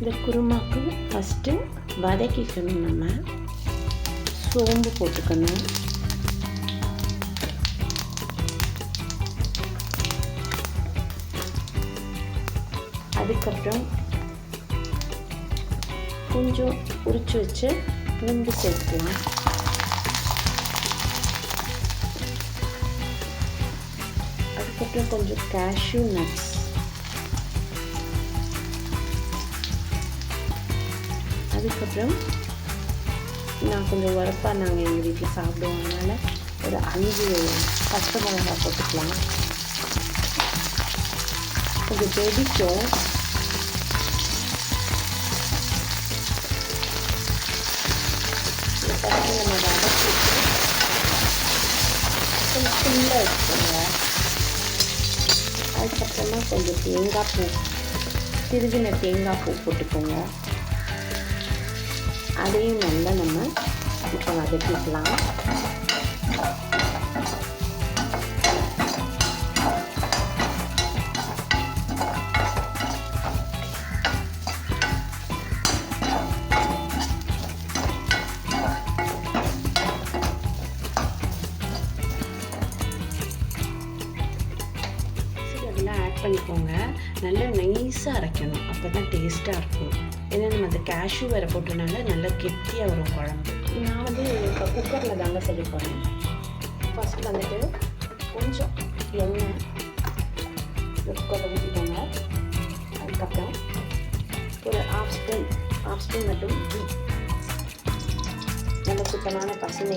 இந்த குருமாக்கு ஃபஸ்ட்டு வதக்கிக்கணும் நம்ம. சோம்பு போட்டுக்கணும். அதுக்கப்புறம் கொஞ்சம் உரிச்சு வச்சு பூண்டு சேர்க்கலாம். அதுக்கப்புறம் கொஞ்சம் கேஷ்யூ நட்ஸ் அதுக்கப்புறம் நான் கொஞ்சம் உரப்பாக நாங்கள் எங்கள் வீட்டில் சாப்பிடுவோம் அதனால் ஒரு அஞ்சு பச்சை மிளகா போட்டுக்கலாம். கொஞ்சம் வெடிக்கும் ஃபஸ்ட்டு நம்ம வதக்கிட்டு கொஞ்சம் ஃபுல்லாக வச்சுக்கோங்க. அதுக்கப்புறமா கொஞ்சம் தேங்காய் பூ திருகின தேங்காய் பூ போட்டுக்கோங்க. அதையும் நல்லா நம்ம இப்போ வதக்கிக்கலாம். அதெல்லாம் ஆட் பண்ணிக்கோங்க. நல்லா நைஸாக அரைக்கணும். அப்போ தான் டேஸ்ட்டாக இருக்கும். ஏன்னா நம்ம அந்த கேஷ்யூ வேறு போட்டனால நல்லா கெட்டியாக வரும் குழம்பு. நான் வந்து இப்போ குக்கரில் தாங்க செய்ய போகிறேன் ஃபஸ்ட் வந்துட்டு கொஞ்சம் எண்ணெய் குக்கரில் ஊற்றிக்கோங்க அதுக்கப்புறம் ஒரு ஹாஃப் ஸ்பூன் ஹாஃப் ஸ்பூன் மட்டும் கீ நல்ல சுத்தமான பசுமை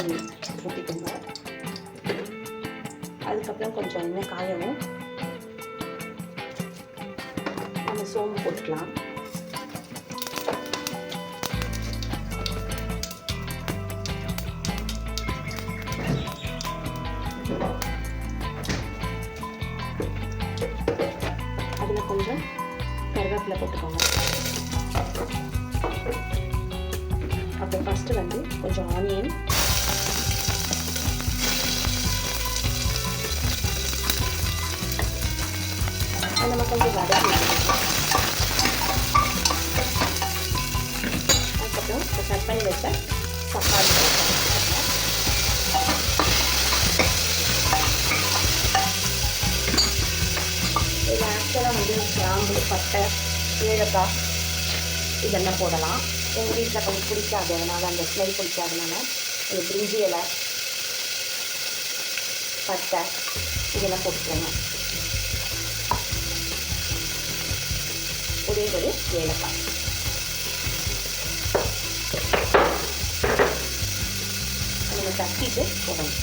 ஊற்றிக்கோங்க அதுக்கப்புறம் கொஞ்சம் எண்ணெய் காயவும். நம்ம சோம்பு போட்டுக்கலாம். போட்டுக்கோங்க. அப்புறம் ஃபஸ்ட்டு வந்து கொஞ்சம் ஆனியன் நம்ம கொஞ்சம் வதக்கி அதுக்கப்புறம் இப்போ கட் பண்ணி வச்ச தக்காளி இது ஆக்சுவலாக வந்து கிராம்பு பட்டை. ஏலக்காய் இதெல்லாம் போடலாம்? எங்கள் வீட்டில் கொஞ்சம் பிடிக்காது அதனால் அந்த ஸ்மெல் பிடிக்காதனால இந்த பிரிஞ்சி இலை பட்டை இதெல்லாம் போட்டுக்கோங்க. ஒரே ஒரு ஏலக்காய். நம்ம தட்டிட்டு போடணும்.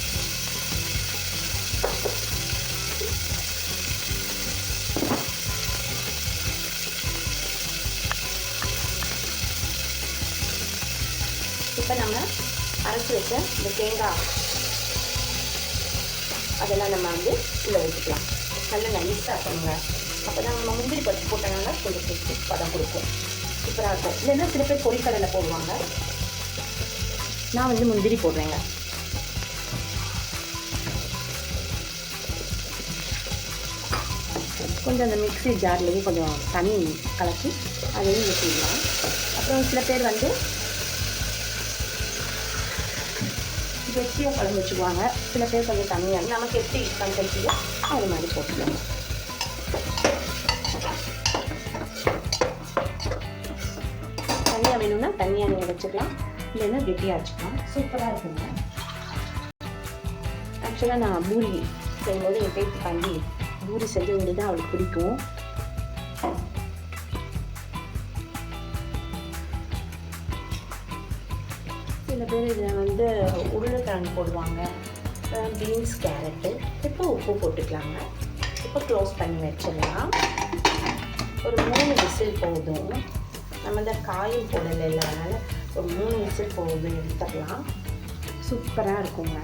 அரைச்சி வச்ச இந்த தேங்காய் அதெல்லாம் நம்ம வந்து உள்ளே ஊற்றிக்கலாம் நல்லா நைஸாக பண்ணுங்க அப்போ தான் நம்ம முந்திரி பருப்பு போட்டனால கொஞ்சம் கிறிஸ்பி பதம் கொடுக்கும். சூப்பராக இருக்கும். இல்லைன்னா சில பேர் பொரிக்கடலை போடுவாங்க. நான் வந்து முந்திரி போடுறேங்க. கொஞ்சம் அந்த மிக்ஸி ஜார்லேயும் கொஞ்சம் தண்ணி கலக்கி அதையும் ஊற்றிடலாம் அப்புறம் சில பேர் வந்து கெட்டியாக கழுவி வச்சுக்குவாங்க. சில பேர் கொஞ்சம் தனியாக நமக்கு எப்படி கன்சல்ட்டியோ அது மாதிரி போட்டுக்கலாம் தனியாக வேணும்னா தனியாக நீங்கள் வச்சுக்கலாம். இல்லைன்னா கெட்டியாக வச்சுக்கலாம். சூப்பராக இருக்குங்க. ஆக்சுவலாக நான் பூரி செய்யும்போது என் பேத்தி பண்ணி பூரி செய்ய வேண்டியது தான் அவளுக்கு பிடிக்கும். சில பேர் இதில் வந்து உருளைக்கிழங்கு போடுவாங்க. Beans carrot. இப்போ உப்பு போட்டுக்கலாங்க. இப்போ க்ளோஸ் பண்ணி வச்சிடலாம். ஒரு மூணு விசில் போதும். நம்ம இந்த காயும் போடலை அதனால் ஒரு மூணு விசில் போதும் எடுத்துடலாம். சூப்பராக இருக்குங்க.